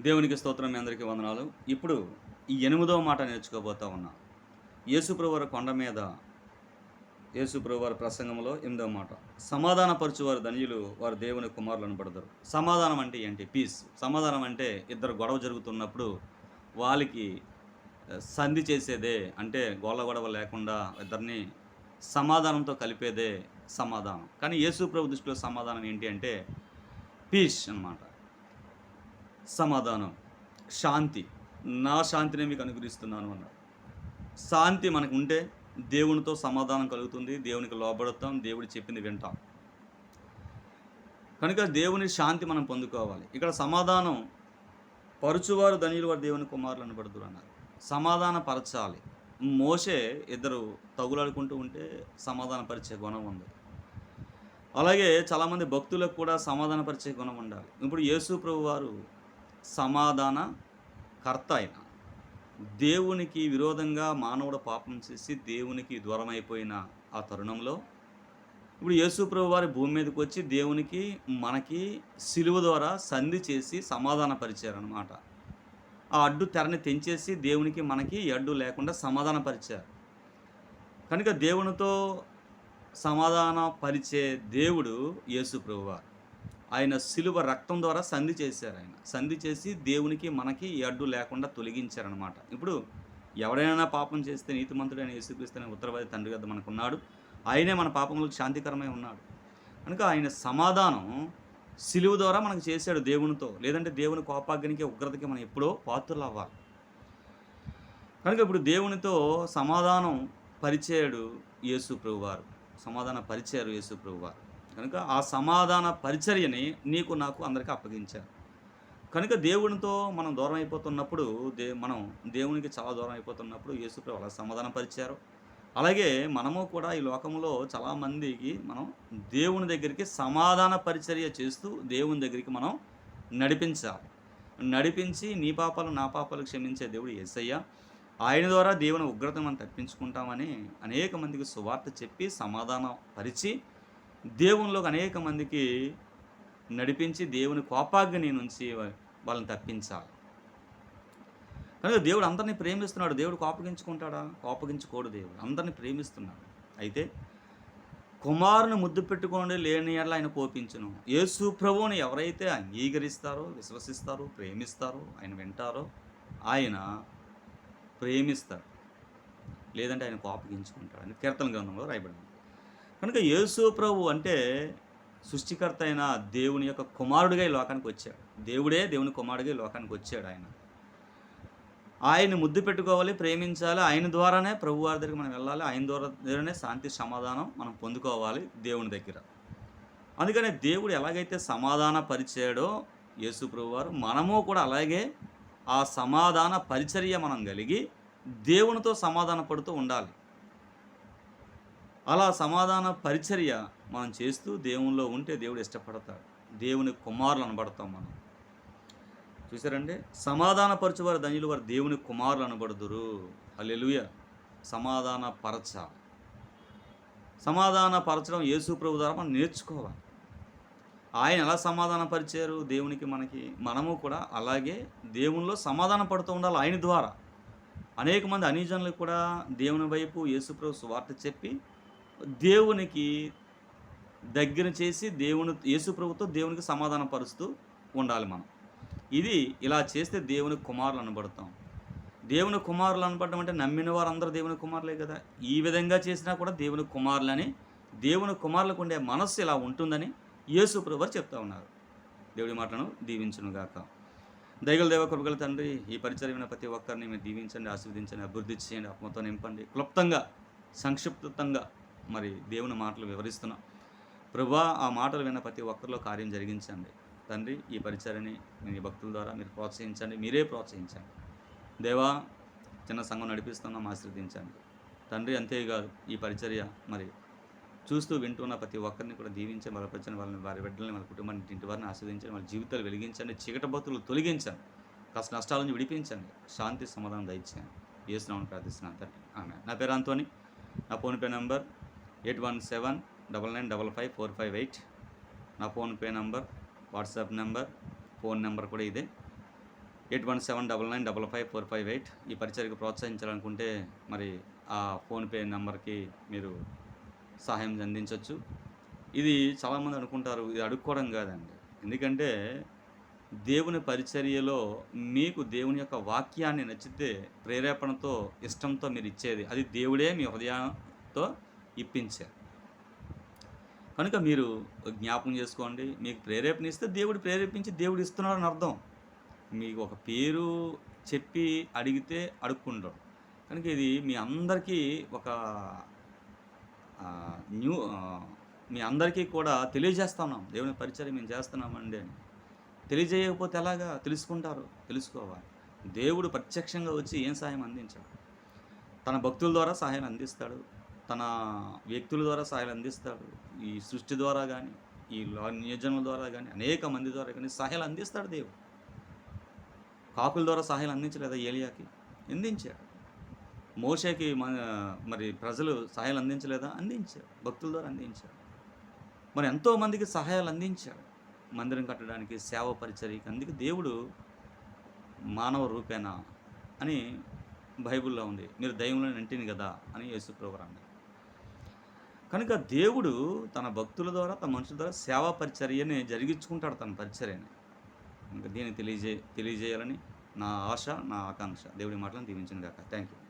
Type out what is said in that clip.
దేవునికి స్తోత్రం మీ అందరికీ వందనాలు. ఇప్పుడు ఈ ఎనిమిదవ మాట నేర్చుకోబోతా ఉన్నా. యేసుప్రవర కొండ మీద యేసుప్రవర ప్రసంగంలో ఎనిమిదవ మాట. సమాధానపరచువారు ధన్యులు వారు దేవుని కుమారులు అనబడతారు సమాధానం అంటే ఏంటి? పీస్. సమాధానం అంటే ఇద్దరు గొడవ జరుగుతున్నప్పుడు వాళ్ళకి సంధి చేసేదే అంటే గోళ్ళ గొడవ లేకుండా ఇద్దరిని సమాధానంతో కలిపేదే సమాధానం. కానీ యేసు ప్రభు దృష్టిలో సమాధానం ఏంటి అంటే పీస్ అన్నమాట. సమాధానం. శాంతి. నా శాంతిని మీకు అనుగ్రహిస్తున్నాను అన్నాడు. శాంతి మనకు ఉంటే దేవునితో సమాధానం కలుగుతుంది దేవునికి లోబడతాం దేవుడు చెప్పింది వింటాం. కనుక దేవుని శాంతి మనం పొందుకోవాలి. ఇక్కడ సమాధానం పరుచువారు ధనియులు వారు దేవుని కుమారులు అనబడుతురు అన్నారు. సమాధాన పరచాలి. మోసే ఇద్దరు తగులాడుకుంటూ ఉంటే సమాధాన పరిచే గుణం ఉంది. అలాగే చాలామంది భక్తులకు కూడా సమాధానపరిచే గుణం ఉండాలి. ఇప్పుడు యేసు ప్రభు వారు సమాధాన కర్త ఆయన దేవునికి విరోధంగా మానవుడు పాపం చేసి దేవునికి దూరం అయిపోయిన ఆ తరుణంలో ఇప్పుడు యేసుప్రభు వారి భూమి మీదకి వచ్చి దేవునికి మనకి సిలువ ద్వారా సంధి చేసి సమాధానపరిచారనమాట ఆ అడ్డు తెరని తెంచేసి దేవునికి మనకి అడ్డు లేకుండా సమాధానపరిచారు కనుక దేవునితో సమాధాన పరిచే దేవుడు యేసుప్రభు వారు ఆయన సిలువ రక్తం ద్వారా సంధి చేశారు ఆయన. సంధి చేసి దేవునికి మనకి ఈ అడ్డు లేకుండా తొలగించారనమాట ఇప్పుడు ఎవడైనా పాపం చేస్తే నీతిమంతుడైన యేసుక్రీస్తుని ఉత్తరవాది తండ్రి వద్ద మనకున్నాడు. ఆయనే మన పాపములకు శాంతికరమై ఉన్నాడు. కనుక ఆయన సమాధానం సిలువు ద్వారా మనకు చేశాడు దేవునితో. లేదంటే దేవుని కోపాగ్నికి ఉగ్రతకి మనం ఎప్పుడో పాత్రలు అవ్వాలి కనుక ఇప్పుడు దేవునితో సమాధానం పరిచయాడు యేసు ప్రభువారు సమాధాన పరిచయారు యేసు ప్రభువారు కనుక ఆ సమాధాన పరిచర్యని నీకు నాకు అందరికీ అప్పగించారు. కనుక దేవునితో మనం దూరం అయిపోతున్నప్పుడు దే మనం దేవునికి చాలా దూరం అయిపోతున్నప్పుడు యేసుప్రభు అలా సమాధానం పరిచారు. అలాగే మనము కూడా ఈ లోకంలో చాలామందికి మనం దేవుని దగ్గరికి సమాధాన పరిచర్య చేస్తూ దేవుని దగ్గరికి మనం నడిపించాలి. నడిపించి నీ పాపాలు నా పాపాలు క్షమించే దేవుడు యేసయ్య ఆయన ద్వారా దేవుని ఉగ్రత మనం తప్పించుకుంటామని అనేక మందికి సువార్త చెప్పి సమాధానం పరిచి దేవునిలోకి అనేక మందికి నడిపించి దేవుని కోపాగ్ని నుంచి వాళ్ళని తప్పించాలి. కనుక దేవుడు అందరినీ ప్రేమిస్తున్నాడు. దేవుడు కోపగించుకుంటాడా? కోపగించుకోడు దేవుడు. అందరినీ ప్రేమిస్తున్నాడు. అయితే కుమారుని ముద్దు పెట్టుకోండి లేని ఎలా ఆయన కోపించును. యేసు ప్రభువుని ఎవరైతే అంగీకరిస్తారో విశ్వసిస్తారో ప్రేమిస్తారో ఆయన వింటారో ఆయన ప్రేమిస్తాడు. లేదంటే ఆయన కోపగించుకుంటాడు అని కీర్తన గ్రంథంలో రాయబడింది. కనుక యేసు ప్రభు అంటే సృష్టికర్త అయిన దేవుని యొక్క కుమారుడిగా ఈ లోకానికి వచ్చాడు. దేవుడే దేవుని కుమారుడిగా ఈ లోకానికి వచ్చాడు ఆయన. ఆయన ముద్దు పెట్టుకోవాలి ప్రేమించాలి ఆయన ద్వారానే ప్రభు వారి దగ్గరికి మనం వెళ్ళాలి ఆయన ద్వారానే శాంతి సమాధానం మనం పొందుకోవాలి దేవుని దగ్గర. అందుకనే దేవుడు ఎలాగైతే సమాధాన పరిచాడో యేసు ప్రభు వారు మనము కూడా అలాగే ఆ సమాధాన పరిచర్య మనం కలిగి దేవునితో సమాధాన పడుతూ ఉండాలి. అలా సమాధాన పరిచర్య మనం చేస్తూ దేవునిలో ఉంటే దేవుడు ఇష్టపడతాడు. దేవుని కుమారులు అనబడతాం మనం. చూసారండి సమాధాన పరచువారు ధన్యులు వారు దేవుని కుమారులు అనబడుదురు. అల్లెలుయ సమాధాన పరచ. సమాధాన పరచడం యేసు ప్రభు ద్వారా మనం నేర్చుకోవాలి. ఆయన ఎలా సమాధాన పరిచారు? దేవునికి మనకి మనము కూడా అలాగే దేవునిలో సమాధాన పడుతూ ఉండాలి ఆయన ద్వారా. అనేక మంది అనిజనులకు కూడా దేవుని వైపు యేసుప్రభు సువార్త చెప్పి దేవునికి దగ్గర చేసి దేవుని యేసుప్రభుతో దేవునికి సమాధాన పరుస్తూ ఉండాలి మనం. ఇది ఇలా చేస్తే దేవుని కుమారులు అనబడతాం. దేవుని కుమారులు అనబడడం అంటే నమ్మిన వారందరూ దేవుని కుమారులే కదా. ఈ విధంగా చేసినా కూడా దేవుని కుమారులని దేవుని కుమారులకు ఉండే మనస్సు ఇలా ఉంటుందని యేసు ప్రభు చెప్తా ఉన్నారు. దేవుడి మాటను దీవించునుగాక. దైగల దేవ కృపగల తండ్రి ఈ పరిచయమైన ప్రతి ఒక్కరిని మీరు దీవించండి ఆశీర్వదించండి అభివృద్ధి చేయండి ఆత్మతో నింపండి. క్లుప్తంగా సంక్షిప్తంగా మరి దేవుని మాటలు వివరిస్తున్నాం. ప్రభా ఆ మాటలు విన్న ప్రతి ఒక్కరిలో కార్యం జరిగించండి. తండ్రి ఈ పరిచయని మీ భక్తుల ద్వారా మీరు ప్రోత్సహించండి. మీరే ప్రోత్సహించండి. దేవా చిన్న సంఘం నడిపిస్తున్నాం ఆశీర్వదించండి. తండ్రి అంతేకాదు ఈ పరిచర్య మరి చూస్తూ వింటున్న ప్రతి ఒక్కరిని కూడా దీవించి బలపరచండి వాళ్ళని వారి బిడ్డలని వాళ్ళ కుటుంబాన్ని ఇంటి వారిని ఆస్వాదించండి వాళ్ళ జీవితాలు వెలిగించండి. చీకటి బతులు తొలగించండి. కష్ట నష్టాల నుంచి విడిపించండి. శాంతి సమాధానం దయచేయండి. చేస్తున్నామని ప్రార్థిస్తున్నాను తండ్రి. ఆమె నా పేరు అంతోని. నా PhonePe number eight one seven double nine double five four five eight నా PhonePe number WhatsApp number phone number కూడా ఇదే. Eight one seven double nine double five four five eight ఈ పరిచయకు ప్రోత్సహించాలనుకుంటే మరి ఆ ఫోన్పే నెంబర్కి మీరు సహాయం అందించవచ్చు ఇది చాలామంది అనుకుంటారు ఇది అడుక్కోవడం కాదండి. ఎందుకంటే దేవుని పరిచర్యలో మీకు దేవుని యొక్క వాక్యాన్ని నచ్చితే ప్రేరేపణతో ఇష్టంతో మీరు ఇచ్చేది అది దేవుడే మీ హృదయంతో ఇప్పించారు. కనుక మీరు జ్ఞాపకం చేసుకోండి మీకు ప్రేరేపణ ఇస్తే దేవుడు ప్రేరేపించి దేవుడు ఇస్తున్నాడని అర్థం. మీకు ఒక పేరు చెప్పి అడిగితే అడుక్కుంటాడు కనుక ఇది మీ అందరికీ ఒక న్యూ మీ అందరికీ కూడా తెలియజేస్తున్నాం దేవుని పరిచయం మేము చేస్తున్నామండి అని. తెలియజేయకపోతే ఎలాగా? తెలుసుకుంటారు తెలుసుకోవాలి. దేవుడు ప్రత్యక్షంగా వచ్చి ఏం సహాయం అందించాడు? తన భక్తుల ద్వారా సహాయం అందిస్తాడు. తన వ్యక్తుల ద్వారా సహాయాలు అందిస్తాడు. ఈ సృష్టి ద్వారా కానీ ఈ లో- నియోజనల ద్వారా కానీ అనేక మంది ద్వారా కానీ సహాయాలు అందిస్తాడు దేవుడు. కాకుల ద్వారా సహాయాలు అందించలేదా ఏలియాకి? అందించాడు. మోషేకి మన మరి ప్రజలు సహాయాలు అందించలేదా? అందించాడు. భక్తుల ద్వారా అందించాడు. మరి ఎంతోమందికి సహాయాలు అందించాడు. మందిరం కట్టడానికి సేవ పరిచర్యకి అందుకే దేవుడు మానవ రూపేణ అని బైబిల్లో ఉంది. మీరు దైవంలో నింటిని కదా అని యేసుప్రభు అన్నారు. కనుక దేవుడు తన భక్తుల ద్వారా తన మనుషుల ద్వారా సేవా పరిచర్యని జరిగించుకుంటాడు తన పరిచర్యని. ఇంకా దీన్ని తెలియజే తెలియజేయాలని నా ఆశ నా ఆకాంక్ష. దేవుడి మాటలను దీవించిన కాక థ్యాంక్ యూ